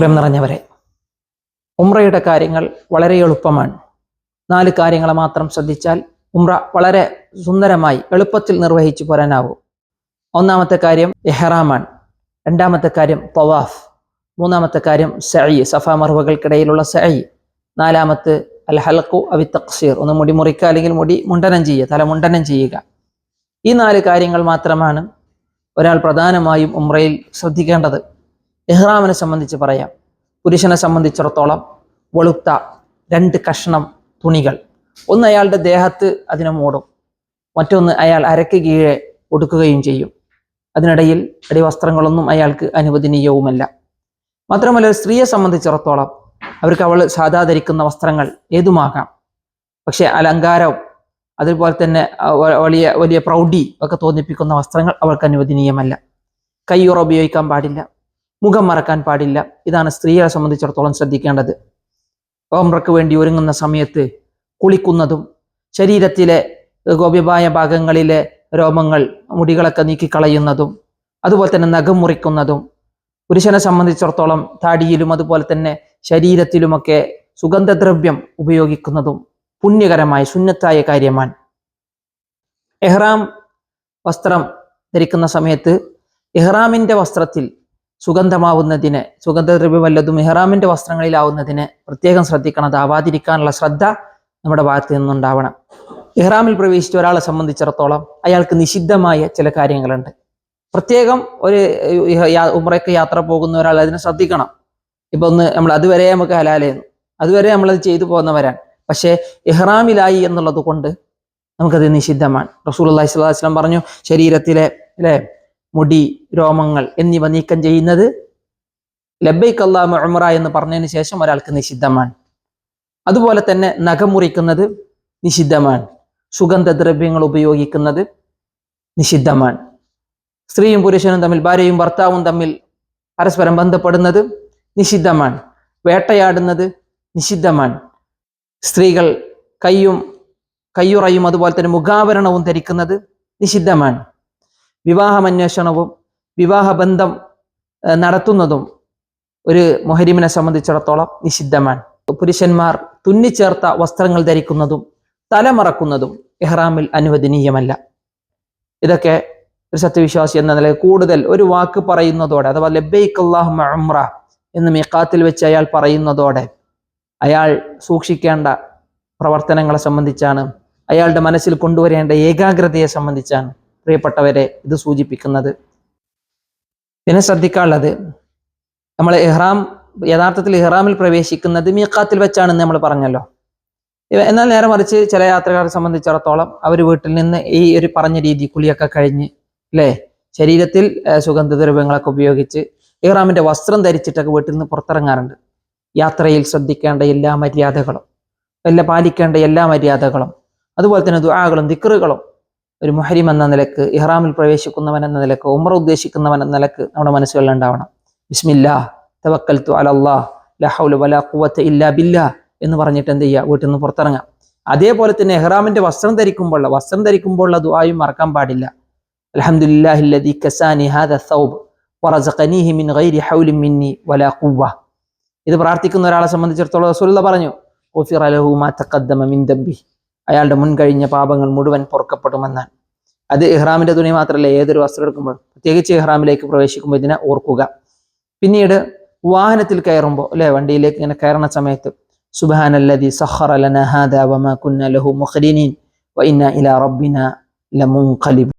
പ്രിയം നിറഞ്ഞവരെ. ഉംറയുടെ കാര്യങ്ങൾ വളരെ എളുപ്പമാണ്. നാല് കാര്യങ്ങൾ മാത്രം ശ്രദ്ധിച്ചാൽ ഉംറ വളരെ സുന്ദരമായി എളുപ്പത്തിൽ നിർവഹിച്ചു പോരാനാവും. ഒന്നാമത്തെ കാര്യം എഹ്റാമാണ്. രണ്ടാമത്തെ കാര്യം തവാഫ്. മൂന്നാമത്തെ കാര്യം സഈ സഫ മറുവകൾക്കിടയിലുള്ള സഈ. നാലാമത്ത് അൽ ഹൽക്കു അവി തക്സീർ ഒന്ന് മുടി മുറിക്കുക അല്ലെങ്കിൽ മുടി മുണ്ടനം ചെയ്യുക തല മുണ്ടനം ചെയ്യുക. ഈ നാല് കാര്യങ്ങൾ മാത്രമാണ് ഒരാൾ പ്രധാനമായും ഉംറയിൽ ശ്രദ്ധിക്കേണ്ടത്. ഇഹ്റാമിനെ സംബന്ധിച്ച് പറയാം. പുരുഷനെ സംബന്ധിച്ചിടത്തോളം വെളുത്ത രണ്ട് കഷ്ണം തുണികൾ. ഒന്ന് അയാളുടെ ദേഹത്ത് അതിനെ മൂടും. മറ്റൊന്ന് അയാൾ അരക്ക് കീഴെ ഒടുക്കുകയും ചെയ്യും. അതിനിടയിൽ അടിവസ്ത്രങ്ങളൊന്നും അയാൾക്ക് അനുവദനീയവുമല്ല. മാത്രമല്ല ഒരു സ്ത്രീയെ സംബന്ധിച്ചിടത്തോളം അവർക്ക് അവൾ സാധാ ധരിക്കുന്ന വസ്ത്രങ്ങൾ ഏതുമാകാം? പക്ഷെ അലങ്കാരവും അതുപോലെ തന്നെ വലിയ വലിയ പ്രൗഢി ഒക്കെ തോന്നിപ്പിക്കുന്ന വസ്ത്രങ്ങൾ അവർക്ക് അനുവദനീയമല്ല. കയ്യുറ ഉപയോഗിക്കാൻ പാടില്ല. മുഖം മറക്കാൻ പാടില്ല. ഇതാണ് സ്ത്രീകളെ സംബന്ധിച്ചിടത്തോളം ശ്രദ്ധിക്കേണ്ടത്. ഓംറയ്ക്ക് വേണ്ടി ഒരുങ്ങുന്ന സമയത്ത് കുളിക്കുന്നതും ശരീരത്തിലെ ഗോപ്യമായ ഭാഗങ്ങളിലെ രോമങ്ങൾ മുടികളൊക്കെ നീക്കിക്കളയുന്നതും അതുപോലെ തന്നെ നഖം മുറിക്കുന്നതും പുരുഷനെ സംബന്ധിച്ചിടത്തോളം താടിയിലും അതുപോലെ തന്നെ ശരീരത്തിലുമൊക്കെ സുഗന്ധദ്രവ്യം ഉപയോഗിക്കുന്നതും പുണ്യകരമായ സുന്നത്തായ കാര്യമാണ്. എഹ്റാം വസ്ത്രം ധരിക്കുന്ന സമയത്ത് എഹ്റാമിന്റെ വസ്ത്രത്തിൽ സുഗന്ധമാവുന്നതിന് സുഗന്ധദ്രവ്യം വല്ലതും മെഹ്റാമിന്റെ വസ്ത്രങ്ങളിലാവുന്നതിന് പ്രത്യേകം ശ്രദ്ധിക്കണം. അതാവാതിരിക്കാനുള്ള ശ്രദ്ധ നമ്മുടെ ഭാഗത്ത് നിന്നുണ്ടാവണം. ഇഹ്റാമിൽ പ്രവേശിച്ച ഒരാളെ സംബന്ധിച്ചിടത്തോളം അയാൾക്ക് നിഷിദ്ധമായ ചില കാര്യങ്ങളുണ്ട്. പ്രത്യേകം ഒരു ഉമ്രയ്ക്ക് യാത്ര പോകുന്ന ഒരാൾ അതിനെ ശ്രദ്ധിക്കണം. ഇപ്പൊ ഒന്ന് നമ്മൾ അതുവരെ നമുക്ക് ഹലാലായിരുന്നു. അതുവരെ നമ്മളത് ചെയ്തു പോകുന്നവരാണ് പക്ഷേ ഇഹ്റാമിലായി എന്നുള്ളത് കൊണ്ട് നമുക്കത് നിഷിദ്ധമാണ്. റസൂൽ അള്ളഹി സ്വലാഹു പറഞ്ഞു ശരീരത്തിലെ അല്ലെ? മുടി രോമങ്ങൾ എന്നിവ നീക്കം ചെയ്യുന്നത് ലബൈക്ക് അള്ളാഹ് ഉമറ എന്ന് പറഞ്ഞതിന് ശേഷം ഒരാൾക്ക് നിഷിദ്ധമാണ്. അതുപോലെ തന്നെ നഖം മുറിക്കുന്നത് നിഷിദ്ധമാണ്. സുഗന്ധദ്രവ്യങ്ങൾ ഉപയോഗിക്കുന്നത് നിഷിദ്ധമാണ്. സ്ത്രീയും പുരുഷനും തമ്മിൽ ഭാര്യയും ഭർത്താവും തമ്മിൽ പരസ്പരം ബന്ധപ്പെടുന്നത് നിഷിദ്ധമാണ്. വേട്ടയാടുന്നത് നിഷിദ്ധമാണ്. സ്ത്രീകൾ കയ്യും കയ്യുറയും അതുപോലെ തന്നെ മുഖാവരണവും ധരിക്കുന്നത് നിഷിദ്ധമാണ്. വിവാഹമന്വേഷണവും വിവാഹബന്ധം നടത്തുന്നതും ഒരു മൊഹരിമിനെ സംബന്ധിച്ചിടത്തോളം നിഷിദ്ധമാണ്. പുരുഷന്മാർ തുന്നിച്ചേർത്ത വസ്ത്രങ്ങൾ ധരിക്കുന്നതും തലമറക്കുന്നതും ഇഹ്റാമിൽ അനുവദനീയമല്ല. ഇതൊക്കെ ഒരു സത്യവിശ്വാസി എന്ന നിലയിൽ കൂടുതൽ ഒരു വാക്ക് പറയുന്നതോടെ അഥവാ ലബൈക്ക് അള്ളാഹു ഉംറ എന്ന് മീക്കാത്തിൽ വെച്ച് അയാൾ പറയുന്നതോടെ അയാൾ സൂക്ഷിക്കേണ്ട പ്രവർത്തനങ്ങളെ സംബന്ധിച്ചാണ് അയാളുടെ മനസ്സിൽ കൊണ്ടുവരേണ്ട ഏകാഗ്രതയെ സംബന്ധിച്ചാണ് പ്രിയപ്പെട്ടവരെ ഇത് സൂചിപ്പിക്കുന്നത് പിന്നെ ശ്രദ്ധിക്കാനുള്ളത് നമ്മൾ ഇഹ്റാം യഥാർത്ഥത്തിൽ ഇഹ്റാമിൽ പ്രവേശിക്കുന്നത് മീക്കാത്തിൽ വെച്ചാണെന്ന് നമ്മൾ പറഞ്ഞല്ലോ. എന്നാൽ നേരെ മറിച്ച് ചില യാത്രക്കാരെ സംബന്ധിച്ചിടത്തോളം അവർ വീട്ടിൽ നിന്ന് ഈ ഒരു പറഞ്ഞ രീതി കുളിയൊക്കെ കഴിഞ്ഞ് അല്ലേ ശരീരത്തിൽ സുഗന്ധദ്രവ്യങ്ങളൊക്കെ ഉപയോഗിച്ച് ഇഹ്റാമിന്റെ വസ്ത്രം ധരിച്ചിട്ടൊക്കെ വീട്ടിൽ നിന്ന് പുറത്തിറങ്ങാറുണ്ട്. യാത്രയിൽ ശ്രദ്ധിക്കേണ്ട എല്ലാ മര്യാദകളും എല്ലാം പാലിക്കേണ്ട എല്ലാ മര്യാദകളും അതുപോലെ തന്നെ ദുആകളും ദിക്റുകളും ഒരു മുഹരിം എന്ന നിലയ്ക്ക് ഇഹ്റാമിൽ പ്രവേശിക്കുന്നവൻ എന്ന നിലയ്ക്ക് ഉമ്ര ഉദ്ദേശിക്കുന്നവൻ എന്ന നിലയ്ക്ക് നമ്മുടെ മനസ്സുകളിൽ ഉണ്ടാവണം. ബിസ്മില്ലാ തവക്കൽ അലല്ലാ ലാ ഹൗല വലാ ഖുവത ഇല്ലാ ബില്ലാ എന്ന് പറഞ്ഞിട്ട് എന്ത് ചെയ്യുക? വീട്ടിൽ നിന്ന് പുറത്തിറങ്ങാം അതേപോലെ തന്നെ എഹ്റാമിന്റെ വസ്ത്രം ധരിക്കുമ്പോൾ വസ്ത്രം ധരിക്കുമ്പോൾ ദുആയും മറക്കാൻ പാടില്ല. അൽഹംദുലില്ലാഹില്ലദീ കസാനി വറസഖനീഹി മിൻ ഗൈരി ഹൗലി ഇത് പ്രാർത്ഥിക്കുന്ന ഒരാളെ സംബന്ധിച്ചിടത്തോളം റസൂലുള്ള പറഞ്ഞു "ഗുഫിറ ലഹു മാ തഖദ്ദമ മിൻ അയാളുടെ മുൻകഴിഞ്ഞ പാപങ്ങൾ മുഴുവൻ പൊറുക്കപ്പെടുമെന്നാണ്. അത് ഇഹ്റാമിന്റെ തുണി മാത്രമല്ല ഏതൊരു വസ്ത്രം എടുക്കുമ്പോൾ പ്രത്യേകിച്ച് ഇഹ്റാമിലേക്ക് പ്രവേശിക്കുമ്പോൾ ഇതിനെ ഓർക്കുക. പിന്നീട് വാഹനത്തിൽ കയറുമ്പോൾ അല്ലെ വണ്ടിയിലേക്ക് ഇങ്ങനെ കയറുന്ന സമയത്ത് സുബാനല്ലതി സഹറ വമാ കുന്ന ലഹു മുഖലിനീൻ വ ഇന്ന ഇലാ റബ്ബിന ലമുൻഖലിബ്